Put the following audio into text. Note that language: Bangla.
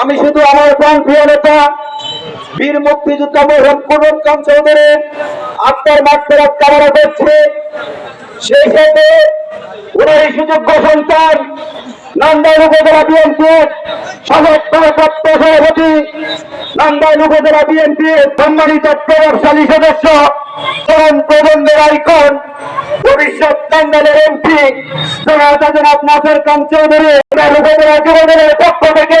আমি শুধু আমার প্রাণ প্রিয় নেতা, বীর মুক্তিযোদ্ধা মোহন কুরুম খান চৌধুরী, আত্মার মাত্রাত কামনা করছে। সেই সাথে ওনার সুযোগ্য সন্তান, নান্দাইল উপজেলা বিএনপির সদস্যপ্রাপ্ত সভাপতি, নান্দাইল উপজেলা বিএনপির সম্মানিত প্রভাবশালী সদস্য তরুণ প্রবন্ধের আইকন, ভবিষ্যৎ নান্দাইলের এমপি, জনাব নাসের খান চৌধুরী উপজেলা যুবদলের পক্ষ থেকে